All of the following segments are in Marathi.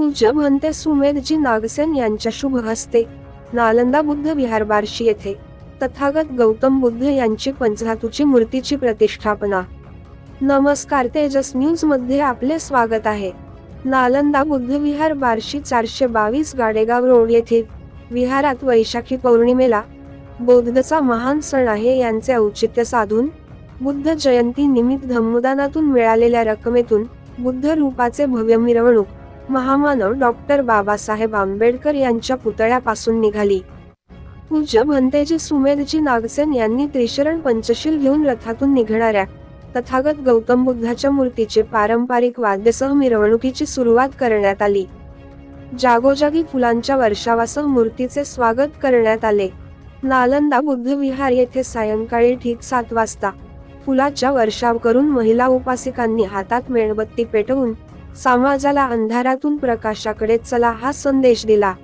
पूज्य भंते सुमेधजी नागसेन यांच्या शुभ हस्ते नालंदा बुद्ध विहार बार्शी येथे तथागत गौतम बुद्ध यांची पंचधातूची मूर्तीची प्रतिष्ठापना. नमस्कार तेजस न्यूजमध्ये आपले स्वागत आहे. नालंदा बुद्ध विहार बार्शी चारशे बावीस गाडेगाव रोड येथील विहारात वैशाखी पौर्णिमेला बौद्धचा महान सण आहे यांचे औचित्य साधून बुद्ध जयंती निमित्त धम्मदानातून मिळालेल्या रकमेतून बुद्ध रूपाचे भव्य मिरवणूक महामानव डॉक्टर बाबासाहेब आंबेडकर यांच्या पुतळ्यापासून निघाली. पूज्य भंतेजी सुमेधजी नागसेन यांनी त्रिशरण पंचशील घेऊन रथातून निघणाऱ्या तथागत गौतम बुद्धाच्या मूर्तीचे पारंपरिक वाद्यसह मिरवणुकीची सुरुवात करण्यात आली. जागोजागी फुलांच्या वर्षावासह मूर्तीचे स्वागत करण्यात आले. नालंदा बुद्ध विहार येथे सायंकाळी ठीक सात वाजता फुलाच्या वर्षाव करून महिला उपासिकांनी हातात मेणबत्ती पेटवून समाजाला अंधारातून प्रकाशाकडे चला हा संदेश दिला.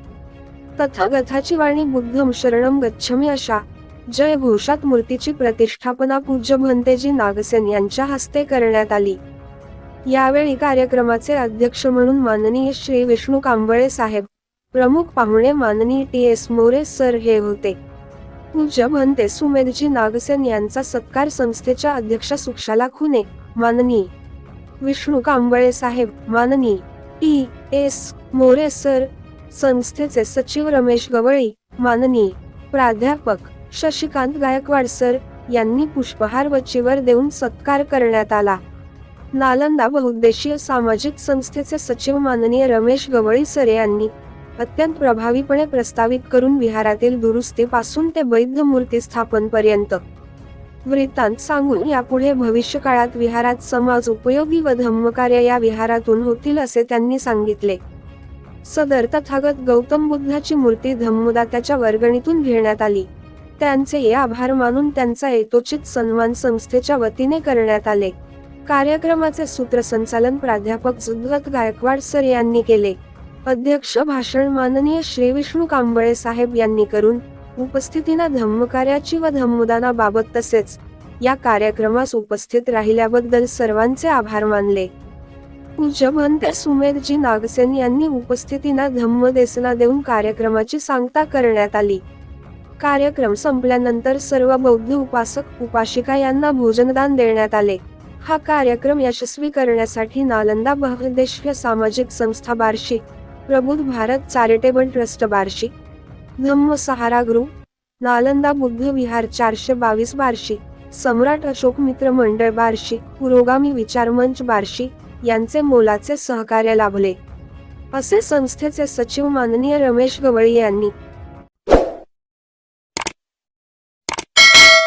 तथागथाची वाणी बुद्धम शरणम गच्छमी अशा. जय घोषात मूर्तीची प्रतिष्ठापना पूज्य भंतेजी नागसेन यांच्या हस्ते करण्यात आली. यावेळी कार्यक्रमाचे अध्यक्ष म्हणून माननीय श्री विष्णू कांबळे साहेब प्रमुख पाहुणे माननीय टी एस मोरे सर हे होते. पूज्य भंते सुमेधजी नागसेन यांचा सत्कार संस्थेच्या अध्यक्षा सुक्षाला खुने माननीय विष्णू कांबळे साहेब माननीय टी. एस. मोरे सर संस्थेचे सचिव रमेश गवळी माननीय प्राध्यापक शशिकांत गायकवाड सर यांनी पुष्पहार वचीवर देऊन सत्कार करण्यात आला. नालंदा बहुउद्देशीय सामाजिक संस्थेचे सचिव माननीय रमेश गवळी सर यांनी अत्यंत प्रभावीपणे प्रस्तावित करून विहारातील दुरुस्तीपासून ते वैध मूर्ती स्थापन पर्यंत वृत्तांत सांगून यापुढे भविष्य काळात विहारात समाज उपयोगी व धम्मकार्य या विहारातून होतील असे त्यांनी सांगितले. सदर तथागत गौतम बुद्धाची मूर्ती धम्मदात्याच्या वर्गणीतून घेण्यात आली. त्यांचे आभार मानून त्यांचा यथोचित सन्मान संस्थेच्या वतीने करण्यात आले. कार्यक्रमाचे सूत्रसंचालन प्राध्यापक जुद्धत गायकवाड सर यांनी केले. अध्यक्ष भाषण माननीय श्री विष्णू कांबळे साहेब यांनी करून उपस्थितींना धम्मकार्याची व धम्मदानाबाबत तसेच या कार्यक्रमास उपस्थित राहिल्याबद्दल सर्वांचे आभार मानले. पूज्य सुमेरजी सुमेधजी नागसेन यांनी उपस्थितींना धम्मदेसना देऊन कार्यक्रमाची सांगता करण्यात आली. कार्यक्रम संपल्यानंतर सर्व बौद्ध उपासक उपासिका यांना भोजनदान देण्यात आले. हा कार्यक्रम यशस्वी करण्यासाठी नालंदा बहुउद्देशीय सामाजिक संस्था Barshi Prabuddha Bharat charitable trust Barshi Dhamma Sahara group Nalanda Buddha Vihar चारशे बावीस बार्शी सम्राट अशोक मित्र मंडळ बार्शी पुरोगामी विचार मंच बार्शी यांचे मोलाचे सहकार्य लाभले. असे संस्थेचे सचिव माननीय रमेश गवळी यांनी